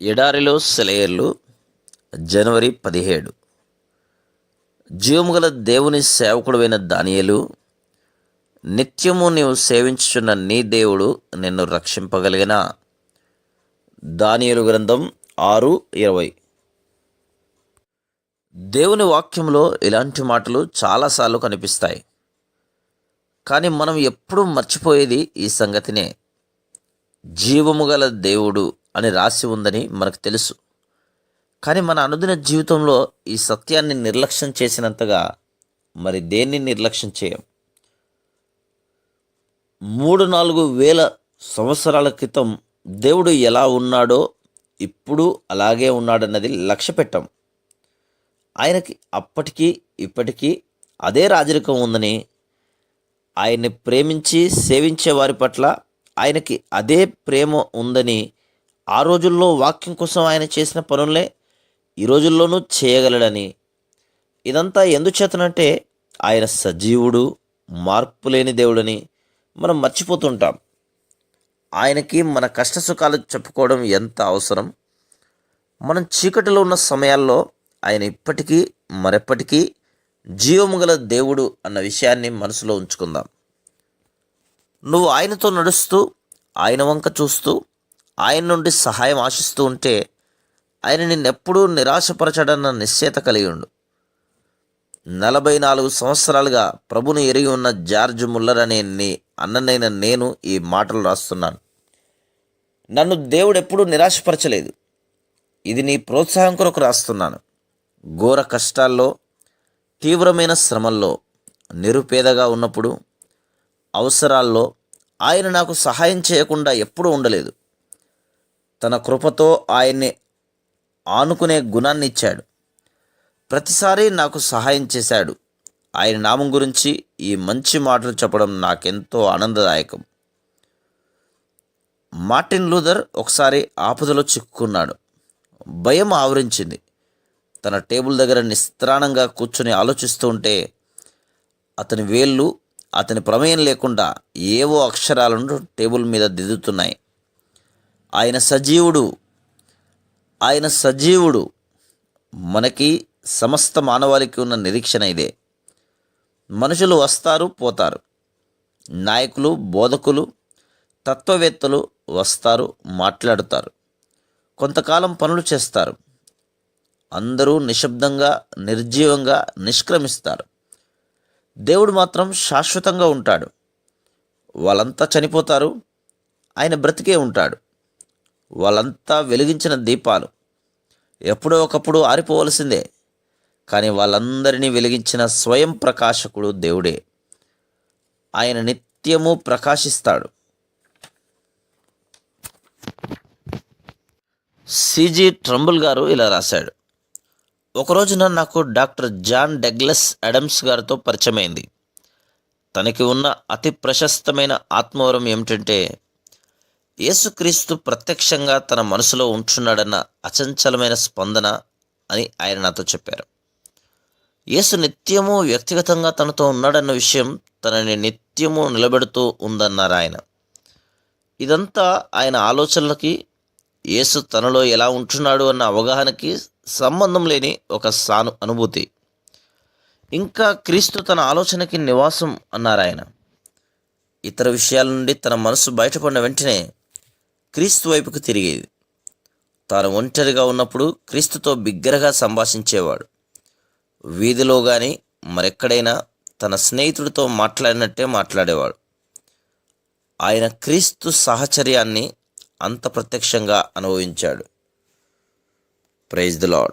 ఎడారిలో సెలయర్లు జనవరి పదిహేడు. జీవముగల దేవుని సేవకుడువైన దానియలు నిత్యము నీవు సేవించుచున్న నీ దేవుడు నిన్ను రక్షింపగలిగిన? దానియలు గ్రంథం ఆరు ఇరవై. దేవుని వాక్యంలో ఇలాంటి మాటలు చాలాసార్లు కనిపిస్తాయి. కానీ మనం ఎప్పుడూ మర్చిపోయేది ఈ సంగతినే. జీవము గల దేవుడు అని రాసి ఉందని మనకు తెలుసు. కానీ మన అనుదిన జీవితంలో ఈ సత్యాన్ని నిర్లక్ష్యం చేసినంతగా మరి దేన్ని నిర్లక్ష్యం చేయం? మూడు నాలుగు వేల సంవత్సరాల క్రితం దేవుడు ఎలా ఉన్నాడో ఇప్పుడు అలాగే ఉన్నాడన్నది లక్ష్య పెట్టాం ఆయనకి అప్పటికీ ఇప్పటికీ అదే రాజరికం ఉందని ఆయన్ని ప్రేమించి సేవించే వారి పట్ల ఆయనకి అదే ప్రేమ ఉందని ఆ రోజుల్లో వాక్యం కోసం ఆయన చేసిన పనులే ఈ రోజుల్లోనూ చేయగలడని. ఇదంతా ఎందుచేతనంటే ఆయన సజీవుడు మార్పు లేని దేవుడని మనం మర్చిపోతుంటాం. ఆయనకి మన కష్ట సుఖాలు చెప్పుకోవడం ఎంత అవసరం? మనం చీకటిలో ఉన్న సమయాల్లో ఆయన ఇప్పటికీ మరెప్పటికీ జీవము గల దేవుడు అన్న విషయాన్ని మనసులో ఉంచుకుందాం. నువ్వు ఆయనతో నడుస్తూ ఆయన వంక చూస్తూ ఆయన నుండి సహాయం ఆశిస్తూ ఉంటే ఆయన నిన్నెప్పుడూ నిరాశపరచడన్న నిశ్చయత కలిగి ఉండు. నలభై నాలుగు సంవత్సరాలుగా ప్రభుని ఎరిగి ఉన్న జార్జ్ ముల్లర్ అనే నీ అన్ననైన నేను ఈ మాటలు రాస్తున్నాను. నన్ను దేవుడు ఎప్పుడూ నిరాశపరచలేదు. ఇది నీ ప్రోత్సాహం కొరకు రాస్తున్నాను. ఘోర కష్టాల్లో తీవ్రమైన శ్రమల్లో నిరుపేదగా ఉన్నప్పుడు అవసరాల్లో ఆయన నాకు సహాయం చేయకుండా ఎప్పుడూ ఉండలేదు. తన కృపతో ఆయన్ని ఆనుకునే గుణాన్ని ఇచ్చాడు. ప్రతిసారి నాకు సహాయం చేశాడు. ఆయన నామం గురించి ఈ మంచి మాటలు చెప్పడం నాకెంతో ఆనందదాయకం. మార్టిన్ లూథర్ ఒకసారి ఆపదలో చిక్కుకున్నాడు. భయం ఆవరించింది. తన టేబుల్ దగ్గర నిస్త్రాణంగా కూర్చొని ఆలోచిస్తూ ఉంటే అతని వేళ్ళు అతని ప్రమేయం లేకుండా ఏవో అక్షరాలను టేబుల్ మీద దిద్దుతున్నాయి. ఆయన సజీవుడు. ఆయన సజీవుడు. మనకి సమస్త మానవాళికి ఉన్న నిరీక్షణ ఇదే. మనుషులు వస్తారు పోతారు. నాయకులు బోధకులు తత్వవేత్తలు వస్తారు మాట్లాడుతారు. కొంతకాలం పనులు చేస్తారు. అందరూ నిశ్శబ్దంగా నిర్జీవంగా నిష్క్రమిస్తారు. దేవుడు మాత్రం శాశ్వతంగా ఉంటాడు. వాళ్ళంతా చనిపోతారు. ఆయన బ్రతికే ఉంటాడు. వాళ్ళంతా వెలిగించిన దీపాలు. ఎప్పుడో ఒకప్పుడు ఆరిపోవలసిందే. కానీ వాళ్ళందరినీ వెలిగించిన స్వయం ప్రకాశకుడు దేవుడే. ఆయన నిత్యము ప్రకాశిస్తాడు. సిజి ట్రంబుల్ గారు ఇలా రాశాడు. ఒక రోజున నాకు డాక్టర్ జాన్ డెగ్లస్ అడమ్స్ గారితో పరిచయమైంది. తనకి ఉన్న అతి ప్రశస్తమైన ఆత్మవరం ఏమిటంటే యేసుక్రీస్తు ప్రత్యక్షంగా తన మనసులో ఉంటున్నాడన్న అచంచలమైన స్పందన అని ఆయన నాతో చెప్పారు. యేసు నిత్యము వ్యక్తిగతంగా తనతో ఉన్నాడన్న విషయం తనని నిత్యము నిలబెడుతూ ఉందన్నారు ఆయన. ఇదంతా ఆయన ఆలోచనలకి యేసు తనలో ఎలా ఉంటున్నాడు అన్న అవగాహనకి సంబంధం లేని ఒక సాను అనుభూతి. ఇంకా క్రీస్తు తన ఆలోచనకి నివాసం అన్నారాయన ఇతర విషయాల నుండి తన మనసు బయటపడిన వెంటనే క్రీస్తు వైపుకు తిరిగేది. తాను ఒంటరిగా ఉన్నప్పుడు క్రీస్తుతో బిగ్గరగా సంభాషించేవాడు. వీధిలో కానీ మరెక్కడైనా తన స్నేహితుడితో మాట్లాడినట్టే మాట్లాడేవాడు. ఆయన క్రీస్తు సాహచర్యాన్ని అంత ప్రత్యక్షంగా అనుభవించాడు. Praise the Lord.